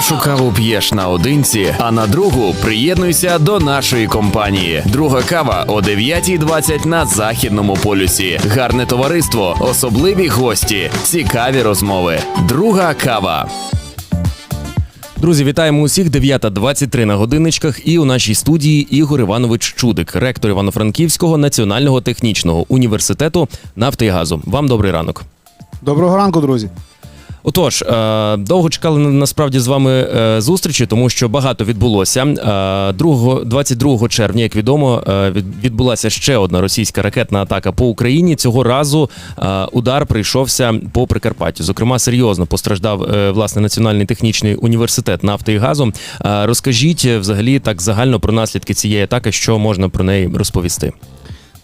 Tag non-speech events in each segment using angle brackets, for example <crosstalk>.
першу каву п'єш наодинці, а на другу приєднуйся до нашої компанії. Друга кава о 9.20 на західному полюсі. Гарне товариство, особливі гості, цікаві розмови. Друга кава. Друзі, вітаємо усіх. 9.23 на годинничках. І у нашій студії Ігор Іванович Чудик, ректор Івано-Франківського національного технічного університету нафти і газу. Вам добрий ранок. Доброго ранку, друзі. Отож, е, довго чекали на- насправді з вами е, зустрічі, тому що багато відбулося. Е, 2, 22 червня, як відомо, е, відбулася ще одна російська ракетна атака по Україні. Цього разу е, удар прийшовся по Прикарпаттю. Зокрема, серйозно постраждав е, власне Національний технічний університет нафти і газу. Е, Розкажіть е, взагалі так загально про наслідки цієї атаки, що можна про неї розповісти.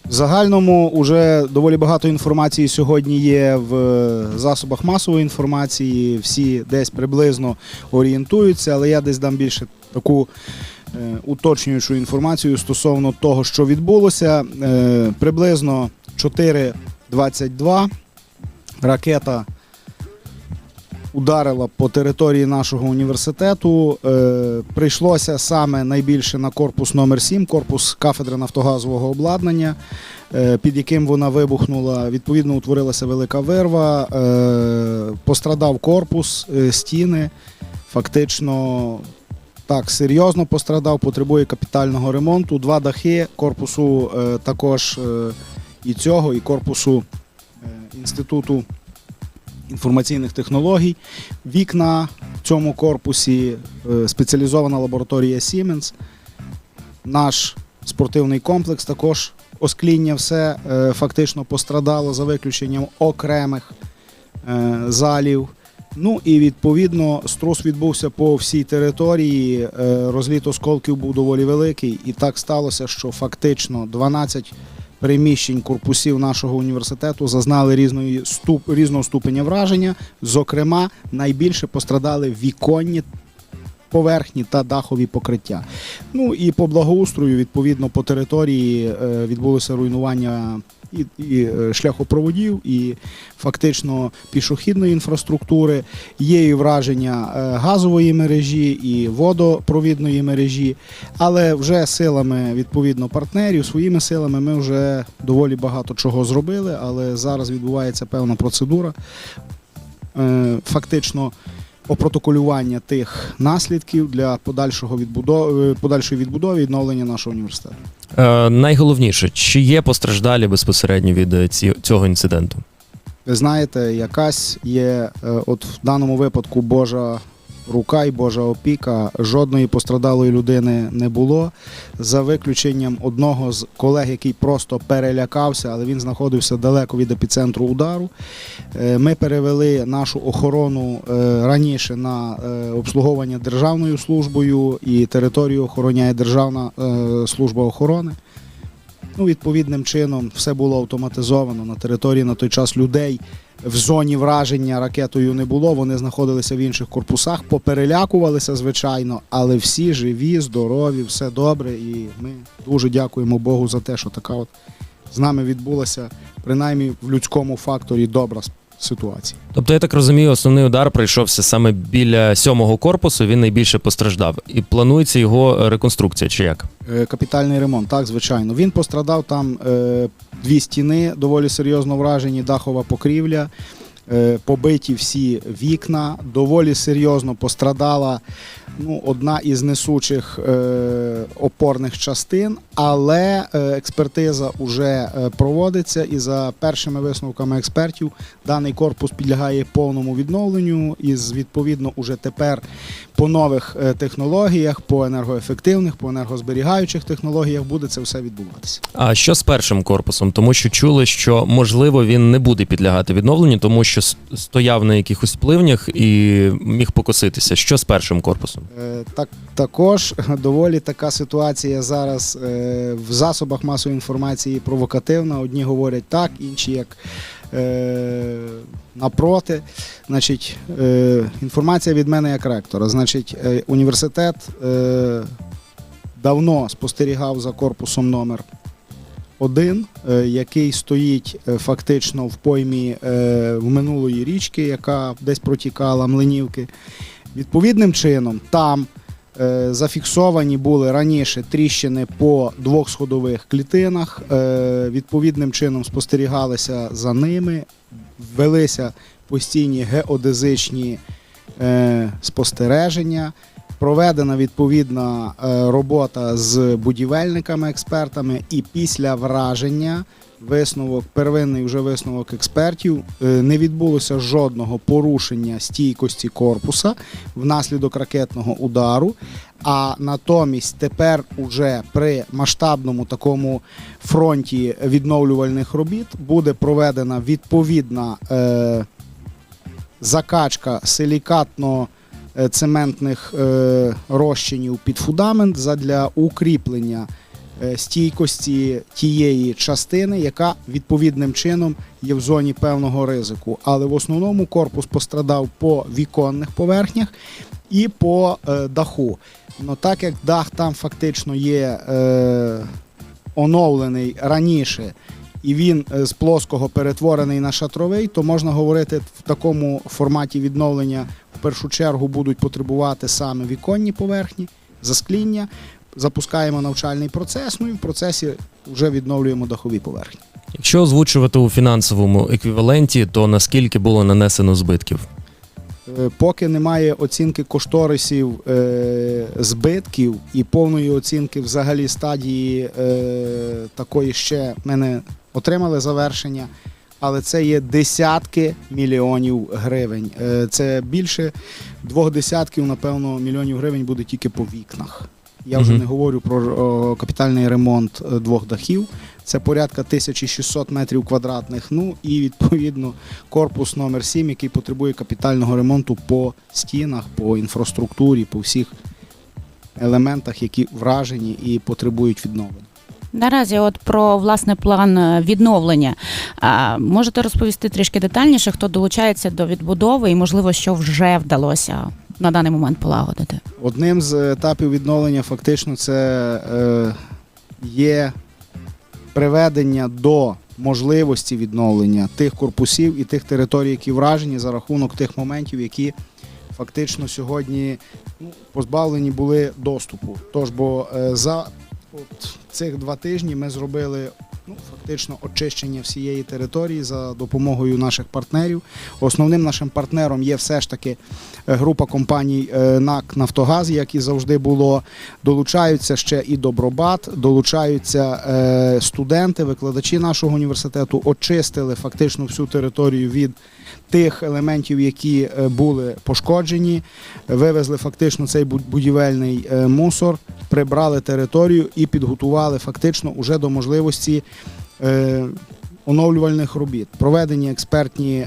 В загальному вже доволі багато інформації сьогодні є в засобах масової інформації. Всі десь приблизно орієнтуються, але я десь дам більше таку е, уточнюючу інформацію стосовно того, що відбулося. Е, приблизно 4.22 ракета ударила по території нашого університету. Е, прийшлося саме найбільше на корпус номер 7 корпус кафедри нафтогазового обладнання, е, під яким вона вибухнула. Відповідно, утворилася велика вирва, е, пострадав корпус, стіни. Фактично. Так, серйозно пострадав, потребує капітального ремонту. Два дахи корпусу також і цього, і корпусу інституту інформаційних технологій. Вікна в цьому корпусі е, спеціалізована лабораторія Siemens. Наш спортивний комплекс також оскління все е, фактично пострадало за виключенням окремих е, залів. Ну і відповідно струс відбувся по всій території. Розліт осколків був доволі великий, і так сталося, що фактично 12 приміщень корпусів нашого університету зазнали різної ступ, різного ступеня враження. Зокрема, найбільше пострадали віконні поверхні та дахові покриття. Ну і по благоустрою, відповідно, по території е, відбулося руйнування і, і е, шляхопроводів, і фактично пішохідної інфраструктури. Є і враження е, газової мережі і водопровідної мережі. Але вже силами відповідно партнерів, своїми силами ми вже доволі багато чого зробили. Але зараз відбувається певна процедура. Фактично опротоколювання тих наслідків для подальшого відбудови, подальшої відбудови і відновлення нашого університету. Е, найголовніше, чи є постраждалі безпосередньо від е, ці, цього інциденту? Ви знаєте, якась є, е, от в даному випадку Божа рука і Божа опіка, жодної пострадалої людини не було. За виключенням одного з колег, який просто перелякався, але він знаходився далеко від епіцентру удару. Е, Ми перевели нашу охорону е, раніше на е, обслуговування державною службою, і територію охороняє Державна служба охорони. Ну, відповідним чином, все було автоматизовано на території на той час людей. В зоні враження ракетою не було. Вони знаходилися в інших корпусах, поперелякувалися, звичайно, але всі живі, здорові, все добре. І ми дуже дякуємо Богу за те, що така от з нами відбулася, принаймні в людському факторі добра с- ситуація. Тобто, я так розумію, основний удар прийшовся саме біля сьомого корпусу. Він найбільше постраждав, і планується його е, реконструкція. Чи як? Е, Капітальний ремонт, так, звичайно. Він пострадав там е, дві стіни, доволі серйозно вражені, дахова покрівля, побиті всі вікна, доволі серйозно пострадала ну, одна із несучих е, опорних частин, але е, експертиза вже е, проводиться, і за першими висновками експертів даний корпус підлягає повному відновленню. І відповідно уже тепер по нових е, технологіях, по енергоефективних, по енергозберігаючих технологіях буде це все відбуватися. А що з першим корпусом? Тому що чули, що можливо він не буде підлягати відновленню, тому що стояв на якихось пливнях і міг покоситися. Що з першим корпусом? Е, Так, також <laughs> доволі така ситуація зараз е, в засобах масової інформації провокативна. Одні говорять так, інші як е, напроти. Значить, інформація від мене як ректора. Значить, університет давно спостерігав за корпусом номер один, який стоїть фактично в поймі в минулої річки, яка десь протікала Млинівки. Відповідним чином там е, зафіксовані були раніше тріщини по двох сходових клітинах. Е, відповідним чином спостерігалися за ними, велися постійні геодезичні е, спостереження. Проведена відповідна е, робота з будівельниками, експертами, і після враження висновок, первинний вже висновок експертів, е, не відбулося жодного порушення стійкості корпуса внаслідок ракетного удару. А натомість тепер уже при масштабному такому фронті відновлювальних робіт буде проведена відповідна е, закачка силікатно е, цементних е, розчинів під фундамент задля укріплення стійкості тієї частини, яка відповідним чином є в зоні певного ризику. Але в основному корпус пострадав по віконних поверхнях і по е, даху. Ну так як дах там фактично є е, оновлений раніше, і він е, з плоского перетворений на шатровий, то можна говорити в такому форматі відновлення в першу чергу будуть потребувати саме віконні поверхні, заскління. Запускаємо навчальний процес, ну і в процесі вже відновлюємо дахові поверхні. Якщо озвучувати у фінансовому еквіваленті, то наскільки було нанесено збитків? Е, Поки немає оцінки кошторисів е, збитків і повної оцінки взагалі стадії е, такої ще ми не отримали завершення, але це є десятки мільйонів гривень. Е, це більше двох десятків, напевно, мільйонів гривень буде тільки по вікнах. Я вже не говорю про о, капітальний ремонт е, двох дахів. Це порядка 1600 метрів квадратних. Ну і відповідно корпус номер 7, який потребує капітального ремонту по стінах, по інфраструктурі, по всіх елементах, які вражені і потребують відновлення. Наразі, от про власне план е, відновлення. А, можете розповісти трішки детальніше, хто долучається до відбудови і, можливо, що вже вдалося на даний момент полагодити? Одним з етапів відновлення фактично це е, є приведення до можливості відновлення тих корпусів і тих територій, які вражені за рахунок тих моментів, які фактично сьогодні ну, позбавлені були доступу. Тож, бо е, за от цих два тижні ми зробили. Ну, фактично очищення всієї території за допомогою наших партнерів. Основним нашим партнером є все ж таки е, група компаній е, НАК Нафтогаз, як і завжди було. Долучаються ще і Добробат, долучаються е, студенти, викладачі нашого університету, очистили фактично всю територію від тих елементів, які е, були пошкоджені, вивезли фактично цей будівельний е, мусор, прибрали територію і підготували фактично уже до можливості. е, Оновлювальних робіт, проведені експертні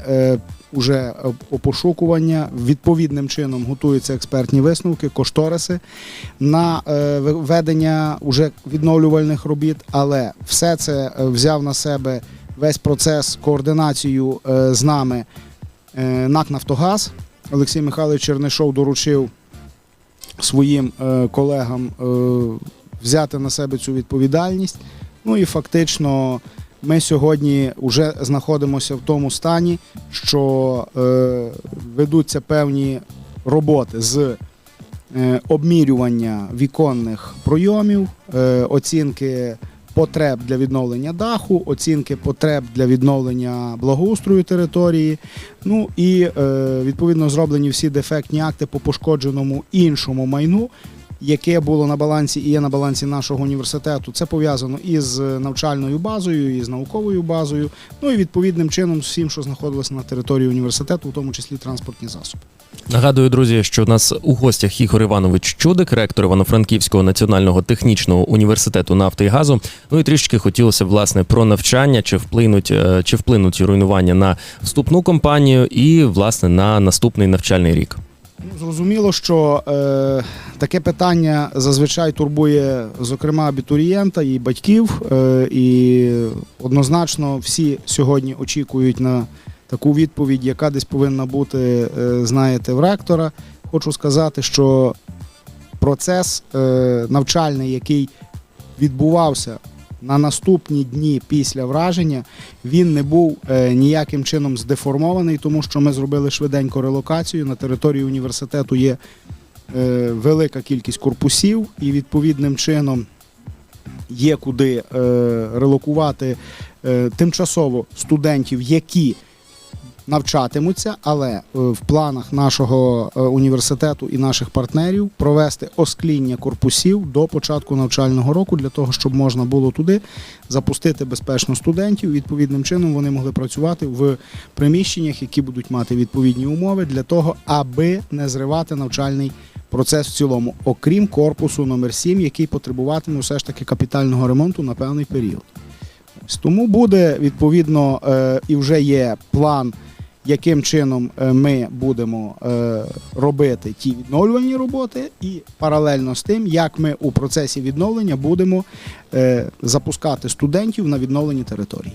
уже опошукування, відповідним чином готуються експертні висновки, кошториси на ведення уже відновлювальних робіт, але все це взяв на себе весь процес, координацію з нами НАК Нафтогаз. Олексій Михайлович Чернишов доручив своїм е, колегам е, взяти на себе цю відповідальність. Ну і фактично ми сьогодні вже знаходимося в тому стані, що е, ведуться певні роботи з е, обмірювання віконних пройомів, е, оцінки потреб для відновлення даху, оцінки потреб для відновлення благоустрою території. Ну і е, відповідно зроблені всі дефектні акти по пошкодженому іншому майну. Яке було на балансі і є на балансі нашого університету, це пов'язано із навчальною базою, і з науковою базою, ну і відповідним чином з всім, що знаходилося на території університету, в тому числі транспортні засоби. Нагадую, друзі, що у нас у гостях Ігор Іванович Чудик, ректор Івано-Франківського національного технічного університету нафти і газу. Ну і трішки хотілося б, власне про навчання, чи вплинуть е, чи вплинуть руйнування на вступну кампанію і власне на наступний навчальний рік. Ну, Зрозуміло, що е, таке питання зазвичай турбує, зокрема, абітурієнта і батьків. Е, і однозначно всі сьогодні очікують на таку відповідь, яка десь повинна бути, е, знаєте, в ректора. Хочу сказати, що процес е, навчальний, який відбувався на наступні дні після враження він не був ніяким чином здеформований, тому що ми зробили швиденько релокацію. На території університету є велика кількість корпусів, і відповідним чином є куди е, релокувати е, тимчасово студентів, які навчатимуться, але е, в планах нашого е, університету і наших партнерів провести оскління корпусів до початку навчального року для того, щоб можна було туди запустити безпечно студентів. Відповідним чином вони могли працювати в приміщеннях, які будуть мати відповідні умови для того, аби не зривати навчальний процес в цілому, окрім корпусу номер 7 який потребуватиме все ж таки капітального ремонту на певний період. Тому буде відповідно е, і вже є план, яким чином е, ми будемо е, робити ті відновлювальні роботи, і паралельно з тим, як ми у процесі відновлення будемо запускати студентів на відновлені території.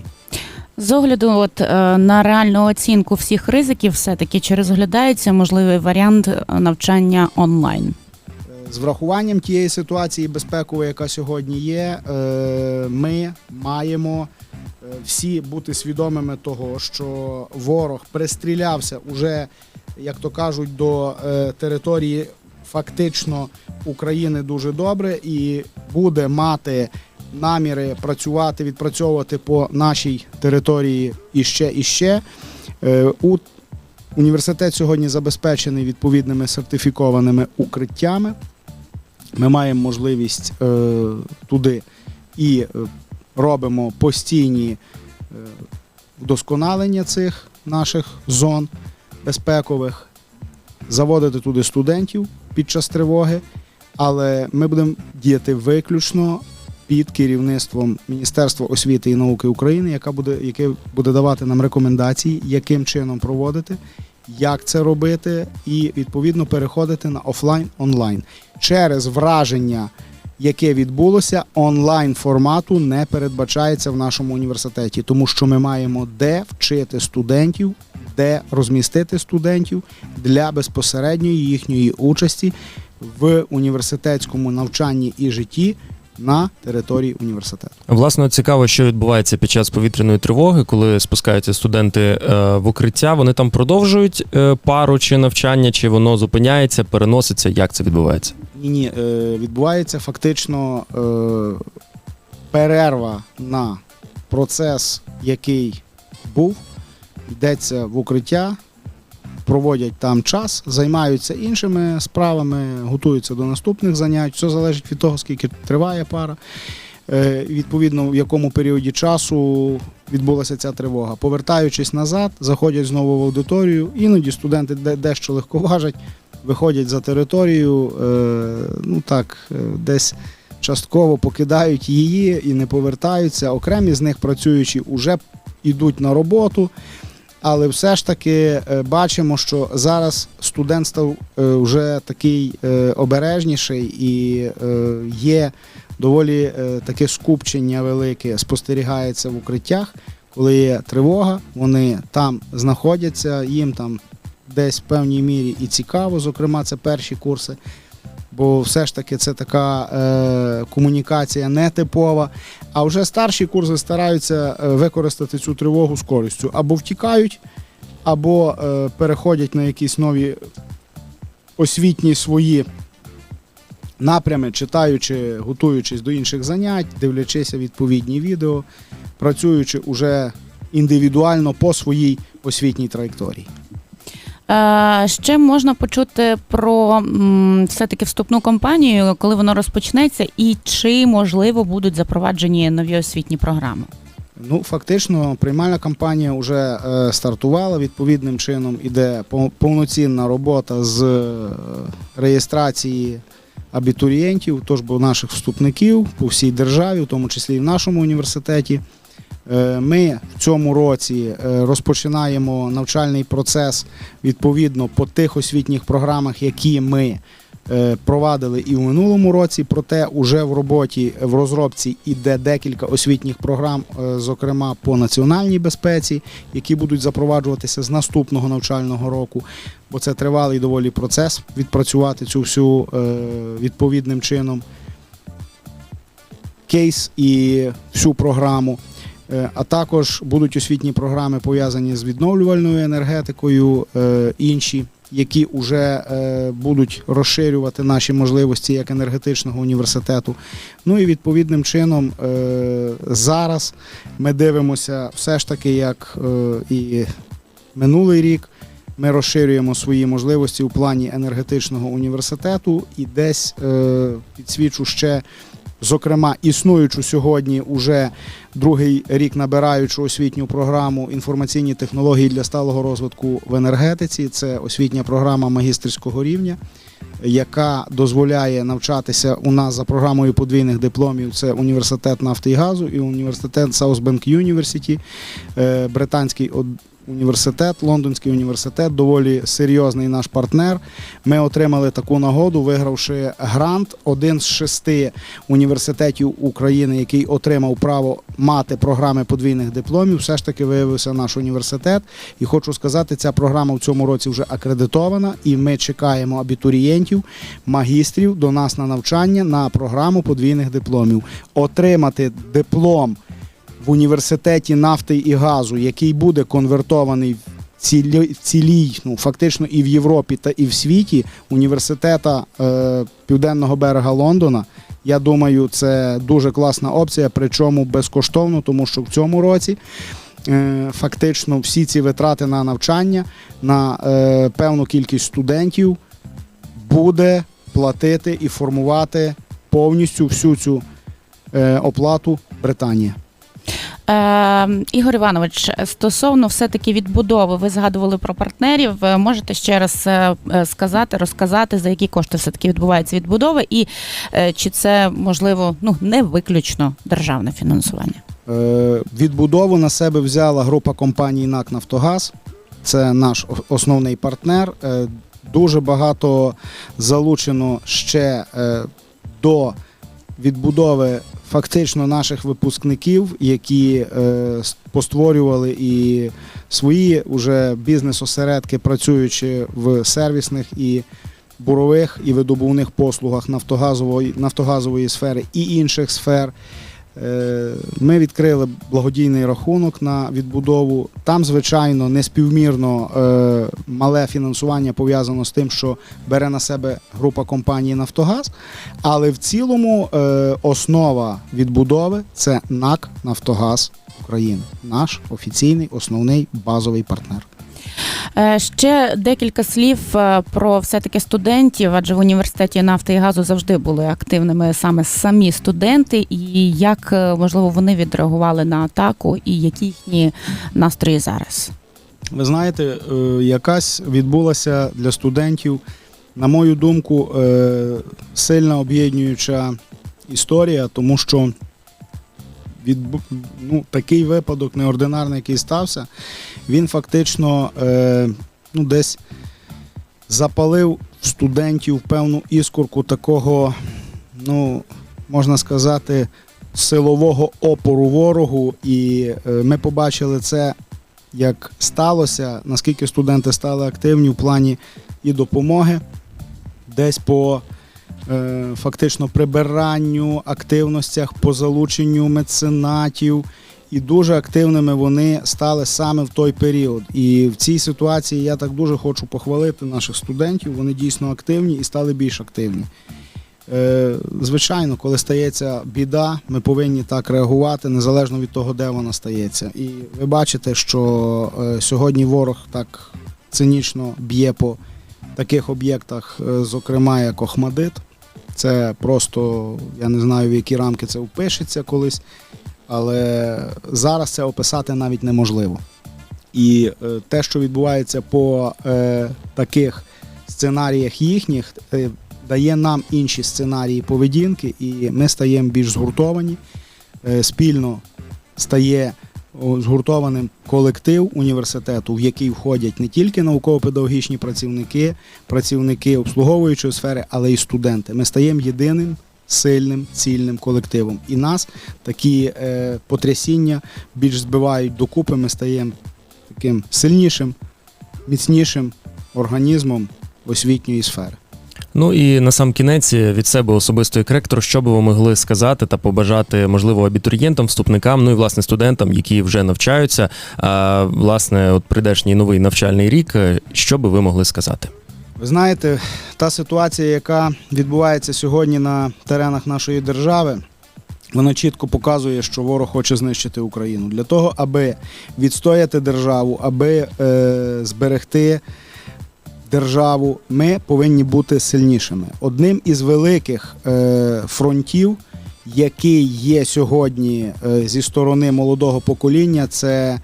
З огляду от, е, на реальну оцінку всіх ризиків, все-таки чи розглядається можливий варіант е, навчання онлайн? З врахуванням тієї ситуації безпекової, яка сьогодні є, е, ми маємо всі бути свідомими того, що ворог пристрілявся уже, як то кажуть, до території фактично України дуже добре і буде мати наміри працювати, відпрацьовувати по нашій території іще і ще. Е, У Університет сьогодні забезпечений відповідними сертифікованими укриттями. Ми маємо можливість е, туди і е, робимо постійні вдосконалення цих наших зон безпекових, заводити туди студентів під час тривоги, але ми будемо діяти виключно під керівництвом Міністерства освіти і науки України, яка буде, яке буде давати нам рекомендації, яким чином проводити, як це робити, і відповідно переходити на офлайн онлайн. Через враження, яке відбулося, онлайн формату не передбачається в нашому університеті, тому що ми маємо де вчити студентів, де розмістити студентів для безпосередньої їхньої участі в університетському навчанні і житті на території університету. Власне, цікаво, що відбувається під час повітряної тривоги, коли спускаються студенти е, в укриття. Вони там продовжують е, пару чи навчання, чи воно зупиняється, переноситься. Як це відбувається? Ні, ні, е, відбувається фактично перерва на процес, який був, йдеться в укриття, проводять там час, займаються іншими справами, готуються до наступних занять. Все залежить від того, скільки триває пара. Е, Відповідно, в якому періоді часу відбулася ця тривога. Повертаючись назад, заходять знову в аудиторію. Іноді студенти дещо легковажать, виходять за територію, е, ну так, е, десь частково покидають її і не повертаються. Окремі з них працюючи вже йдуть на роботу. Але все ж таки е, бачимо, що зараз студент став е, вже такий е, обережніший і є доволі таке скупчення велике спостерігається в укриттях. Коли є тривога, вони там знаходяться, їм там десь в певній мірі і цікаво, зокрема, це перші курси. Бо все ж таки це така е, комунікація нетипова. А вже старші курси стараються е, використати цю тривогу з користю. Або втікають, або е, переходять на якісь нові освітні свої напрями, читаючи, готуючись до інших занять, дивлячися відповідні відео, працюючи уже індивідуально по своїй освітній траєкторії. Е, Ще можна почути про все-таки вступну кампанію, коли воно розпочнеться, і чи можливо будуть запроваджені нові освітні програми. Ну, фактично, приймальна кампанія вже е, стартувала. Відповідним чином іде пов- повноцінна робота з е, реєстрації абітурієнтів, тож бо наших вступників по всій державі, в тому числі і в нашому університеті. Е, Ми в цьому році е, розпочинаємо навчальний процес відповідно по тих освітніх програмах, які ми е, провадили і в минулому році. Проте уже в роботі в розробці іде декілька освітніх програм, зокрема по національній безпеці, які будуть запроваджуватися з наступного навчального року. Бо це тривалий доволі процес відпрацювати цю всю відповідним чином. кейс і всю програму. Е, А також будуть освітні програми пов'язані з відновлювальною енергетикою, е, інші, які вже е, будуть розширювати наші можливості як енергетичного університету. Ну і відповідним чином зараз ми дивимося все ж таки, як і минулий рік. Ми розширюємо свої можливості у плані енергетичного університету і десь е, підсвічу ще, зокрема, існуючу сьогодні уже другий рік набираючу освітню програму інформаційні технології для сталого розвитку в енергетиці. Це освітня програма магістерського рівня, яка дозволяє навчатися у нас за програмою подвійних дипломів. Це університет нафти і газу і університет Southbank University, е, британський університет, Лондонський університет, доволі серйозний наш партнер. Ми отримали таку нагоду, вигравши грант. Один з шести університетів України, який отримав право мати програми подвійних дипломів, все ж таки виявився наш університет. І хочу сказати, ця програма в цьому році вже акредитована, і ми чекаємо абітурієнтів, магістрів до нас на навчання на програму подвійних дипломів. Отримати диплом в університеті нафти і газу, який буде конвертований в цілі, цілій, ну фактично і в Європі та і в світі університета е, Південного берега Лондона. Я думаю, це дуже класна опція, причому безкоштовно, тому що в цьому році е, фактично всі ці витрати на навчання на е, певну кількість студентів буде платити і формувати повністю всю цю е, оплату Британія. Е, Ігор Іванович, стосовно все-таки відбудови, ви згадували про партнерів. Е, Можете ще раз е, е, сказати, розказати, за які кошти все-таки відбувається відбудова, і чи це можливо ну не виключно державне фінансування? Відбудову на себе взяла група компаній НАК Нафтогаз. Це наш основний партнер. Дуже багато залучено ще до відбудови фактично наших випускників, які е, постворювали і свої уже бізнес-осередки, працюючи в сервісних і бурових і видобувних послугах нафтогазової, нафтогазової сфери і інших сфер. Е, Ми відкрили благодійний рахунок на відбудову. Там, звичайно, неспівмірно е, мале фінансування пов'язано з тим, що бере на себе група компанії Нафтогаз. Але в цілому е, основа відбудови це НАК Нафтогаз України, наш офіційний основний базовий партнер. Е, Ще декілька слів е, про все-таки студентів, адже в університеті нафти і газу завжди були активними саме самі студенти, і як е, можливо вони відреагували на атаку, і які їхні настрої зараз? Ви знаєте, якась відбулася для студентів, на мою думку, сильна об'єднуюча історія, тому що відбу... ну, такий випадок неординарний, який стався, він фактично е, ну, десь запалив студентів певну іскорку такого, ну, можна сказати, силового опору ворогу. І е, ми побачили це як сталося, наскільки студенти стали активні в плані і допомоги, десь по фактично прибиранню, активностях, по залученню меценатів. І дуже активними вони стали саме в той період. І в цій ситуації я так дуже хочу похвалити наших студентів. Вони дійсно активні і стали більш активні. Е, Звичайно, коли стається біда, ми повинні так реагувати, незалежно від того, де вона стається. І ви бачите, що е, сьогодні ворог так цинічно б'є по таких об'єктах, е, зокрема як Охмадит. Це просто, я не знаю, в які рамки це впишеться колись, але зараз це описати навіть неможливо. І е, те, що відбувається по е, таких сценаріях їхніх, е, дає нам інші сценарії поведінки, і ми стаємо більш згуртовані. Е, Спільно стає згуртованим колектив університету, в який входять не тільки науково-педагогічні працівники, працівники обслуговуючої сфери, але й студенти. Ми стаємо єдиним. Сильним цільним колективом. І нас такі е, потрясіння більш збивають докупи. Ми стаємо таким сильнішим, міцнішим організмом освітньої сфери. Ну і на сам кінець від себе особисто як ректор, що би ви могли сказати та побажати, можливо, абітурієнтам, вступникам, ну і власне студентам, які вже навчаються. А власне, от прийдешній новий навчальний рік, що би ви могли сказати? Ви знаєте, та ситуація, яка відбувається сьогодні на теренах нашої держави, вона чітко показує, що ворог хоче знищити Україну. Для того, аби відстояти державу, аби е, зберегти державу, ми повинні бути сильнішими. Одним із великих е, фронтів, який є сьогодні е, зі сторони молодого покоління, це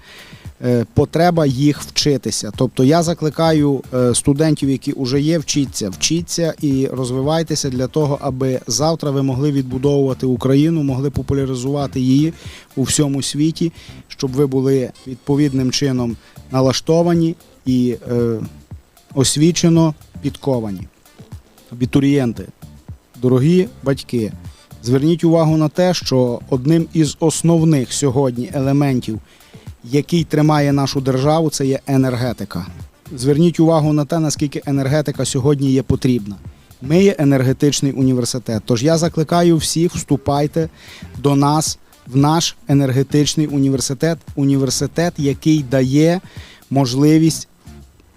е, потреба їх вчитися. Тобто я закликаю студентів, які вже є, вчіться, вчіться і розвивайтеся для того, аби завтра ви могли відбудовувати Україну, могли популяризувати її у всьому світі, щоб ви були відповідним чином налаштовані і освічено підковані. Абітурієнти, дорогі батьки, зверніть увагу на те, що одним із основних сьогодні елементів, який тримає нашу державу, це є енергетика. Зверніть увагу на те, наскільки енергетика сьогодні є потрібна. Ми є енергетичний університет. Тож я закликаю всіх, вступайте до нас в наш енергетичний університет, університет, який дає можливість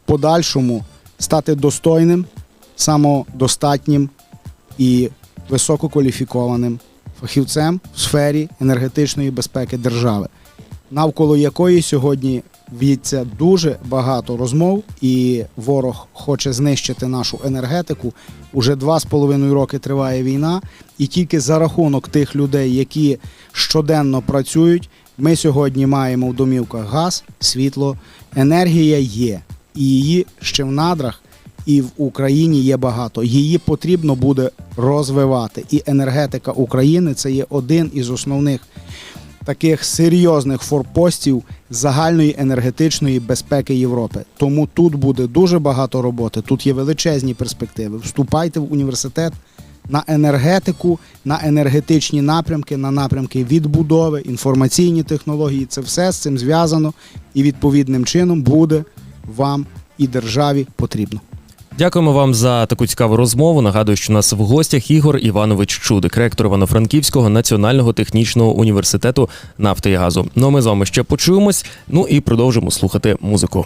подальшому стати достойним, самодостатнім і висококваліфікованим фахівцем в сфері енергетичної безпеки держави, навколо якої сьогодні в'ється дуже багато розмов, і ворог хоче знищити нашу енергетику. Уже два з половиною роки триває війна, і тільки за рахунок тих людей, які щоденно працюють, ми сьогодні маємо в домівках газ, світло, енергія є, і її ще в надрах. І в Україні є багато. Її потрібно буде розвивати. І енергетика України це є один із основних таких серйозних форпостів загальної енергетичної безпеки Європи. Тому тут буде дуже багато роботи. Тут є величезні перспективи. Вступайте в університет на енергетику, на енергетичні напрямки, на напрямки відбудови, інформаційні технології. Це все з цим зв'язано і відповідним чином буде вам і державі потрібно. Дякуємо вам за таку цікаву розмову. Нагадую, що у нас в гостях Ігор Іванович Чудик, ректор Івано-Франківського національного технічного університету нафти і газу. Ну а ми з вами ще почуємось. Ну і продовжимо слухати музику.